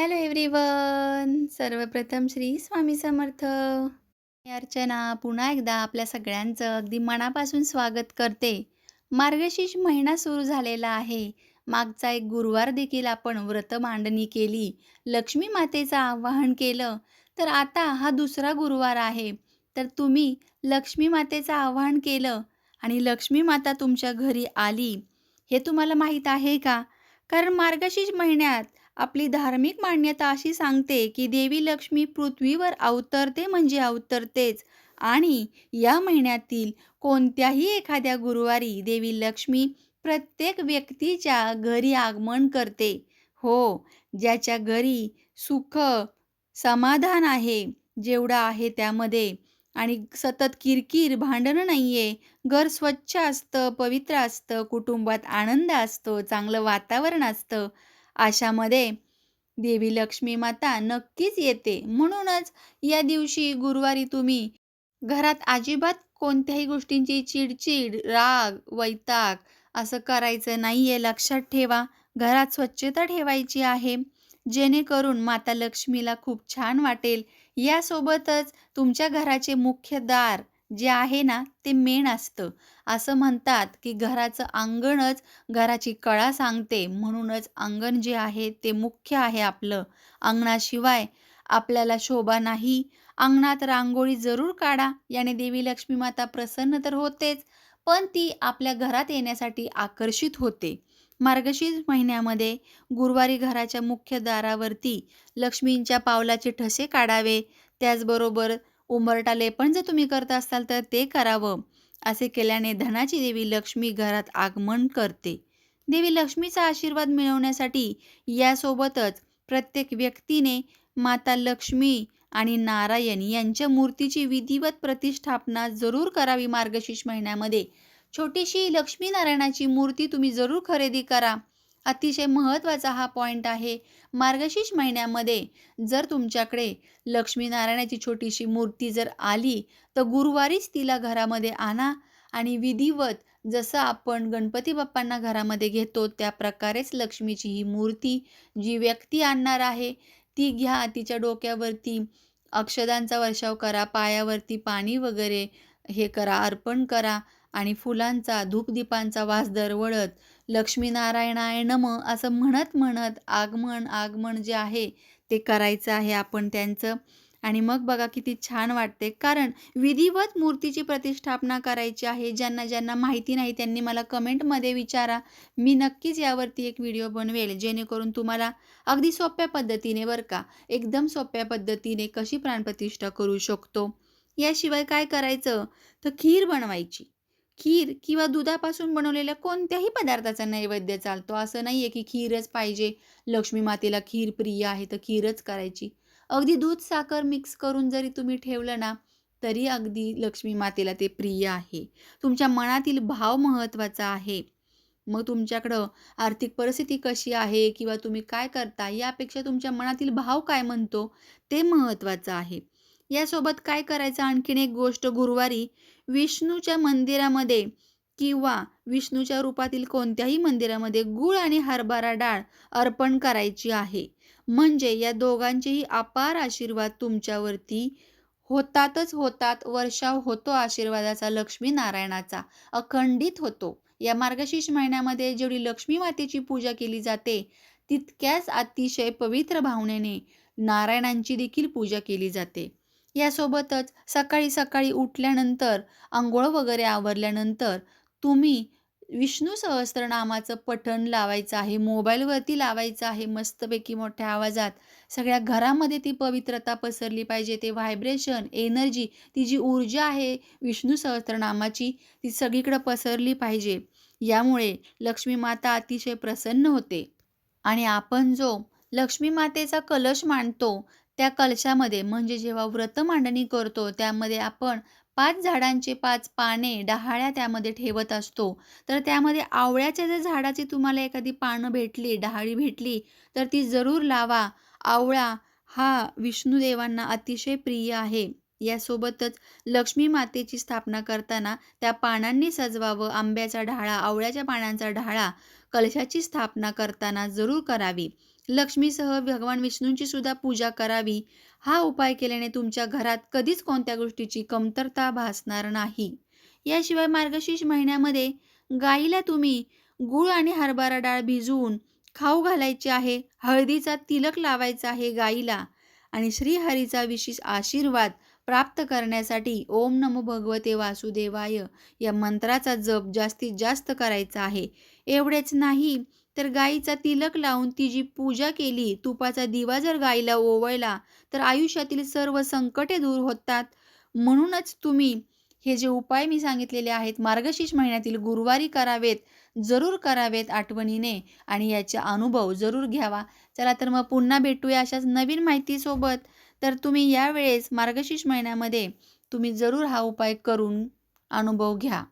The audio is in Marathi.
हॅलो एव्हरीवन सर्वप्रथम श्री स्वामी समर्थ. मी अर्चना पुन्हा एकदा आपल्या सगळ्यांचं अगदी मनापासून स्वागत करते. मार्गशीर्ष महिना सुरू झालेला आहे. मागचा एक गुरुवार देखील आपण व्रत मांडणी केली. लक्ष्मी मातेचं आवाहन केलं. तर आता हा दुसरा गुरुवार आहे. तर तुम्ही लक्ष्मी मातेचं आवाहन केलं आणि लक्ष्मी माता तुमच्या घरी आली. हे तुम्हाला माहीत आहे का? कारण मार्गशीर्ष महिन्यात आपली धार्मिक मान्यता अशी सांगते की देवी लक्ष्मी पृथ्वीवर अवतरते म्हणजे अवतरतेच. आणि या महिन्यातील कोणत्याही एखाद्या गुरुवारी देवी लक्ष्मी प्रत्येक व्यक्तीच्या घरी आगमन करते. हो ज्याच्या घरी सुख समाधान आहे जेवढं आहे त्यामध्ये. आणि सतत किरकिर भांडणं नाही आहे घर स्वच्छ असतं पवित्र असतं कुटुंबात आनंद असतो चांगलं वातावरण असतं. अशामध्ये देवी लक्ष्मी माता नक्कीच येते. म्हणूनच या दिवशी गुरुवारी तुम्ही घरात अजिबात कोणत्याही गोष्टींची चिडचिड राग वैताग असं करायचं नाही आहे लक्षात ठेवा घरात स्वच्छता ठेवायची आहे. जेणेकरून माता लक्ष्मीला खूप छान वाटेल. यासोबतच तुमच्या घराचे मुख्य दार जे आहे ना ते मेन असतं. असं म्हणतात की घराचं अंगणच घराची कळा सांगते. म्हणूनच अंगण जे आहे ते मुख्य आहे आपलं. अंगणाशिवाय आपल्याला शोभा नाही. अंगणात रांगोळी जरूर काढा. याने देवी लक्ष्मी माता प्रसन्न तर होतेच पण ती आपल्या घरात येण्यासाठी आकर्षित होते. मार्गशीर्ष महिन्यामध्ये गुरुवारी घराच्या मुख्य दारावरती लक्ष्मींच्या पावलाचे ठसे काढावे. त्याचबरोबर उंबरटा लेपण जर तुम्ही करत असाल तर ते करावं. असे केल्याने धनाची देवी लक्ष्मी घरात आगमन करते. देवी लक्ष्मीचा आशीर्वाद मिळवण्यासाठी यासोबतच प्रत्येक व्यक्तीने माता लक्ष्मी आणि नारायण यांच्या मूर्तीची विधिवत प्रतिष्ठापना जरूर करावी मार्गशीर्ष महिन्यामध्ये. छोटीशी लक्ष्मीनारायणाची मूर्ती तुम्ही जरूर खरेदी करा. अतिशय महत्त्वाचा हा पॉईंट आहे. मार्गशीर्ष महिन्यामध्ये जर तुमच्याकडे लक्ष्मीनारायणाची छोटीशी मूर्ती जर आली तर गुरुवारीच तिला घरामध्ये आणा आणि विधिवत जसं आपण गणपती बाप्पांना घरामध्ये घेतो त्या प्रकारेच लक्ष्मीची ही मूर्ती जी व्यक्ती आणणार आहे ती घ्या तिच्या डोक्यावरती अक्षदांचा वर्षाव करा पायावरती पाणी वगैरे हे करा अर्पण करा. आणि फुलांचा धूपदीपांचा वास दरवळत लक्ष्मीनारायणाय नम असं म्हणत म्हणत आगमन आगमन जे आहे ते करायचं आहे आपण त्यांचं. आणि मग बघा किती छान वाटते. कारण विधिवत मूर्तीची प्रतिष्ठापना करायची आहे. ज्यांना ज्यांना माहिती नाही त्यांनी मला कमेंटमध्ये विचारा. मी नक्कीच यावरती एक व्हिडिओ बनवेल जेणेकरून तुम्हाला अगदी सोप्या पद्धतीने बरं का एकदम सोप्या पद्धतीने कशी प्राणप्रतिष्ठा करू शकतो. याशिवाय काय करायचं? तर खीर बनवायची. खीर किंवा दुधापासून बनवलेल्या कोणत्याही पदार्थाचा नैवेद्य चालतो. असं नाही आहे की खीरच पाहिजे. लक्ष्मी मातेला खीर प्रिय आहे तर खीरच करायची. अगदी दूध साखर मिक्स करून जरी तुम्ही ठेवलं ना तरी अगदी लक्ष्मी मातेला ते प्रिय आहे. तुमच्या मनातील भाव महत्त्वाचा आहे. मग तुमच्याकडं आर्थिक परिस्थिती कशी आहे? किंवा तुम्ही काय करता? यापेक्षा तुमच्या मनातील भाव काय म्हणतो? ते महत्त्वाचं आहे. यासोबत काय करायचं? आणखीन एक गोष्ट गुरुवारी विष्णूच्या मंदिरामध्ये किंवा विष्णूच्या रूपातील कोणत्याही मंदिरामध्ये गूळ आणि हरभरा डाळ अर्पण करायची आहे. म्हणजे या दोघांचेही अपार आशीर्वाद तुमच्यावरती होतातच होतात वर्षाव होतो आशीर्वादाचा लक्ष्मी नारायणाचा अखंडित होतो. या मार्गशीर्ष महिन्यामध्ये जेवढी लक्ष्मी मातेची पूजा केली जाते तितक्याच अतिशय पवित्र भावनेने नारायणांची देखील पूजा केली जाते. यासोबतच सकाळी सकाळी उठल्यानंतर आंघोळ वगैरे आवरल्यानंतर तुम्ही विष्णू सहस्त्रनामाचं पठण लावायचं आहे मोबाईलवरती लावायचं आहे मस्तपैकी मोठ्या आवाजात. सगळ्या घरामध्ये ती पवित्रता पसरली पाहिजे ते व्हायब्रेशन एनर्जी ती जी ऊर्जा आहे विष्णू सहस्त्रनामाची ती सगळीकडं पसरली पाहिजे. यामुळे लक्ष्मी माता अतिशय प्रसन्न होते. आणि आपण जो लक्ष्मी मातेचा कलश मांडतो त्या कलशामध्ये म्हणजे जेव्हा व्रत मांडणी करतो त्यामध्ये आपण पाच झाडांचे पाच पाने डहाळ्या त्यामध्ये ठेवत असतो. तर त्यामध्ये आवळ्याच्या जर झाडाची तुम्हाला एखादी पानं भेटली डहाळी भेटली तर ती जरूर लावा. आवळा हा विष्णुदेवांना अतिशय प्रिय आहे. यासोबतच लक्ष्मी मातेची स्थापना करताना त्या पानांनी सजवावं आंब्याचा ढाळा आवळ्याच्या पानांचा ढाळा कलशाची स्थापना करताना जरूर करावी. लक्ष्मीसह भगवान विष्णूंची सुद्धा पूजा करावी. हा उपाय केल्याने तुमच्या घरात कधीच कोणत्या गोष्टीची कमतरता भासणार नाही. याशिवाय मार्गशीर्ष महिन्यामध्ये गाईला तुम्ही गूळ आणि हरभरा डाळ भिजवून खाऊ घालायची आहे. हळदीचा तिलक लावायचा आहे गाईला. आणि श्रीहरीचा विशेष आशीर्वाद प्राप्त करण्यासाठी ओम नमो भगवते वासुदेवाय या मंत्राचा जप जास्तीत जास्त करायचा आहे. एवढेच नाही तर गाईचा तिलक लावून ती जी पूजा केली तुपाचा दिवा जर गाईला ओवळला तर आयुष्यातील सर्व संकटे दूर होतात. म्हणूनच तुम्ही हे जे उपाय मी सांगितलेले आहेत मार्गशीर्ष महिन्यातील गुरुवारी करावेत जरूर करावेत आठवणीने आणि याचा अनुभव जरूर घ्यावा. चला तर मग पुन्हा भेटूया अशाच नवीन माहितीसोबत. तर तुम्ही यावेळेस मार्गशीर्ष महिन्यामध्ये तुम्ही जरूर हा उपाय करून अनुभव घ्या.